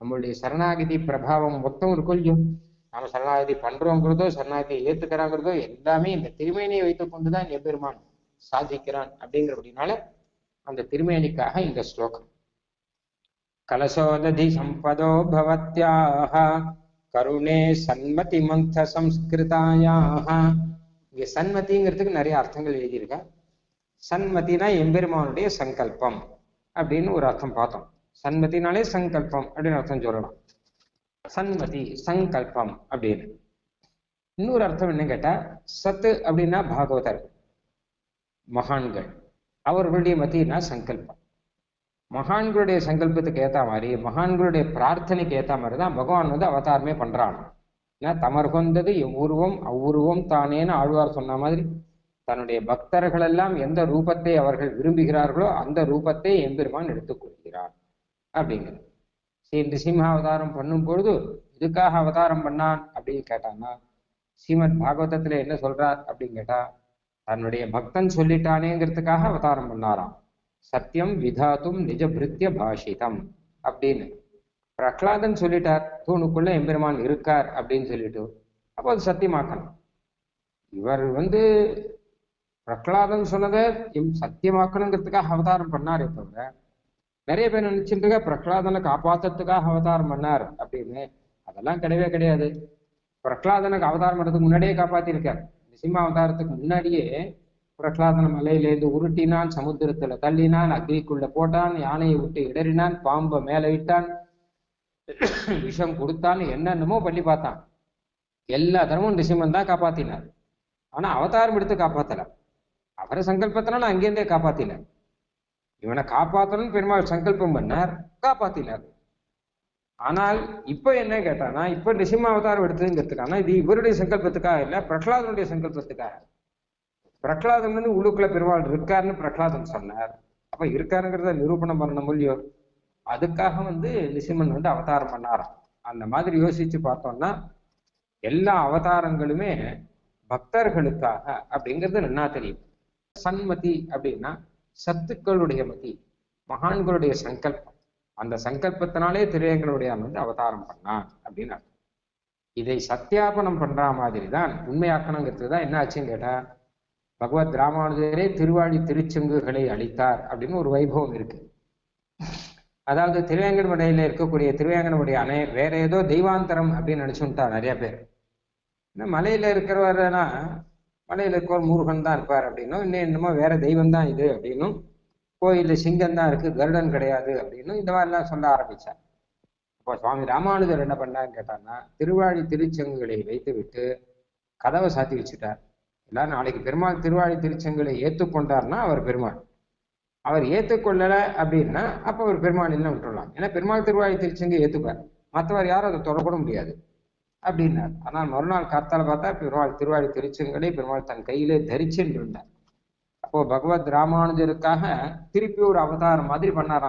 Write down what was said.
நம்மளுடைய சரணாகதி பிரபாவம் மொத்தம் இருக்கும் இல்லையோ நாம சரணாகதி பண்றோங்கிறதோ சரணாகதியை ஏத்துக்கிறாங்கிறதோ எல்லாமே இந்த திருமேனியை வைத்துக் கொண்டுதான் எம்பெருமான் சாதிக்கிறான் அப்படிங்கிறபடினால அந்த திருமேனிக்காக இந்த ஸ்லோகம். கலசோததி சம்பதோ பவத்யாக கருணே சன்மதி மந்த சம்ஸ்கிருதாயாக. இங்க சன்மதிங்கிறதுக்கு நிறைய அர்த்தங்கள் எழுதியிருக்க. சன்மதினா எம்பெருமானுடைய சங்கல்பம் அப்படின்னு ஒரு அர்த்தம் பார்த்தோம். சண்மதினாலே சங்கல்பம் அப்படின்னு அர்த்தம் சொல்லலாம். சண்மதி சங்கல்பம் அப்படின்னு. இன்னொரு அர்த்தம் என்ன கேட்டா சத்து அப்படின்னா பாகவதர். மகான்கள். அவர்களுடைய மத்தினா சங்கல்பம். மகான்களுடைய சங்கல்பத்துக்கு ஏத்த மாதிரி மகான்களுடைய பிரார்த்தனைக்கு ஏத்த மாதிரி தான் பகவான் வந்து அவதாரமே பண்றான். ஏன்னா தமர் கொண்டது எவ்வுருவம் அவ்வுருவம் தானேன்னு ஆழ்வார் சொன்ன மாதிரி தன்னுடைய பக்தர்கள் எல்லாம் எந்த ரூபத்தை அவர்கள் விரும்புகிறார்களோ அந்த ரூபத்தை எம்பெருமான் எடுத்துக்கொள்கிறார் அப்படிங்கிறது. ஸ்ரீ நிசிம்ம அவதாரம் பண்ணும் பொழுது இதுக்காக அவதாரம் பண்ணான் அப்படின்னு கேட்டான்னா ஸ்ரீமத் பாகவதத்துல என்ன சொல்றார் அப்படின்னு கேட்டா தன்னுடைய பக்தன் சொல்லிட்டானேங்கிறதுக்காக அவதாரம் பண்ணாராம். சத்தியம் விதாத்தும் நிஜ பிருத்திய பாஷிதம் அப்படின்னு. பிரகலாதன் சொல்லிட்டார் தூணுக்குள்ள எம்பெருமான் இருக்கார் அப்படின்னு சொல்லிட்டு அப்போ அது சத்தியமாக்கணும். இவர் வந்து பிரகலாதன் சொன்னதை சத்தியமாக்கணுங்கிறதுக்காக அவதாரம் பண்ணாரே தவிர நிறைய பேர் நினைச்சிட்டு இருக்க பிரகலாதனை காப்பாத்துறதுக்காக அவதாரம் பண்ணார் அப்படின்னு. அதெல்லாம் கிடையவே கிடையாது. பிரகலாதனுக்கு அவதாரம் பண்ணுறதுக்கு முன்னாடியே காப்பாத்திருக்கார். நிசிம்ம அவதாரத்துக்கு முன்னாடியே பிரகலாதன மலையிலேருந்து உருட்டினான் சமுத்திரத்துல தள்ளினான் அக்னிக்குள்ள போட்டான் யானையை விட்டு இடறினான் பாம்பை மேல விட்டான் விஷம் கொடுத்தான் என்னென்னமோ பண்ணி பார்த்தான். எல்லா தரமும் நிசிம்மன் தான் காப்பாத்தினார். ஆனா அவதாரம் எடுத்து காப்பாத்தல. அவரை சங்கல்பத்தினால அங்கேருந்தே காப்பாத்தினார். இவனை காப்பாத்தணும்னு பெருமாள் சங்கல்பம் பண்ணார் காப்பாத்தினார். ஆனால் இப்ப என்ன கேட்டானா இப்ப நிசிம்ம அவதாரம் எடுத்ததுங்கிறதுக்கான இது இவருடைய சங்கல்பத்துக்காக இல்ல பிரகலாதனுடைய சங்கல்பத்துக்காக. பிரகலாதன் வந்து உள்ளுக்குள்ள பெருமாள் இருக்காருன்னு பிரகலாதம் சொன்னார். அப்ப இருக்காருங்கிறத நிரூபணம் பண்ணணும் இல்லையோ? அதுக்காக வந்து நிசிம்மன் வந்து அவதாரம் பண்ணாராம். அந்த மாதிரி யோசிச்சு பார்த்தோம்னா எல்லா அவதாரங்களுமே பக்தர்களுக்காக அப்படிங்கிறது நல்லா தெரியும். சன்மதி அப்படின்னா சத்துக்களுடைய மதி மகான்களுடைய சங்கல்பம். அந்த சங்கல்பத்தினாலே திரையங்களுடைய வந்து அவதாரம் பண்ணான் அப்படின்னு அர்த்தம். இதை சத்தியாபனம் பண்ற மாதிரி தான் உண்மையாக்கணுங்கிறது தான் என்ன ஆச்சுன்னு கேட்டா பகவத் ராமானுஜரே திருவாழி திருச்செங்குகளை அளித்தார் அப்படின்னு ஒரு வைபவம் இருக்கு. அதாவது திருவேங்கடமடையில இருக்கக்கூடிய திருவேங்கடமுடைய அணை வேற ஏதோ தெய்வாந்தரம் அப்படின்னு நினைச்சுட்டா நிறைய பேர். இந்த மலையில இருக்கிறவரனா மலையில இருக்கிறவர் முருகன் தான் இருப்பார் அப்படின்னும் இன்னும் என்னமோ வேற தெய்வம் தான் இது அப்படின்னும் கோயில்ல சிங்கம் தான் இருக்கு கருடன் கிடையாது அப்படின்னும் இந்த மாதிரிலாம் சொல்ல ஆரம்பிச்சார். அப்போ சுவாமி ராமானுஜர் என்ன பண்ணான்னு கேட்டாங்கன்னா திருவாழி திருச்செங்குகளை வைத்து விட்டு கதவை சாத்தி வச்சுட்டார். எல்லாரும் நாளைக்கு பெருமாள் திருவாழி திருச்செங்கலை ஏற்றுக்கொண்டார்னா அவர் பெருமாள். அவர் ஏற்றுக்கொள்ளலை அப்படின்னா அப்போ அவர் பெருமாள் இல்லை விட்டுடலாம் ஏன்னா பெருமாள் திருவாழி திருச்செங்கை ஏற்றுப்பார் மற்றவர் யாரும் அதை தொடக்கூட முடியாது. அப்படின்னார் ஆனால் மறுநாள் காத்தால பார்த்தா பெருமாள் திருவாடி திருச்செங்கலை பெருமாள் தன் கையிலே தரிச்சென்றிருந்தார் அப்போ பகவத் ராமானுஜருக்காக திருப்பி ஒரு அவதாரம் மாதிரி பண்ணாராம்.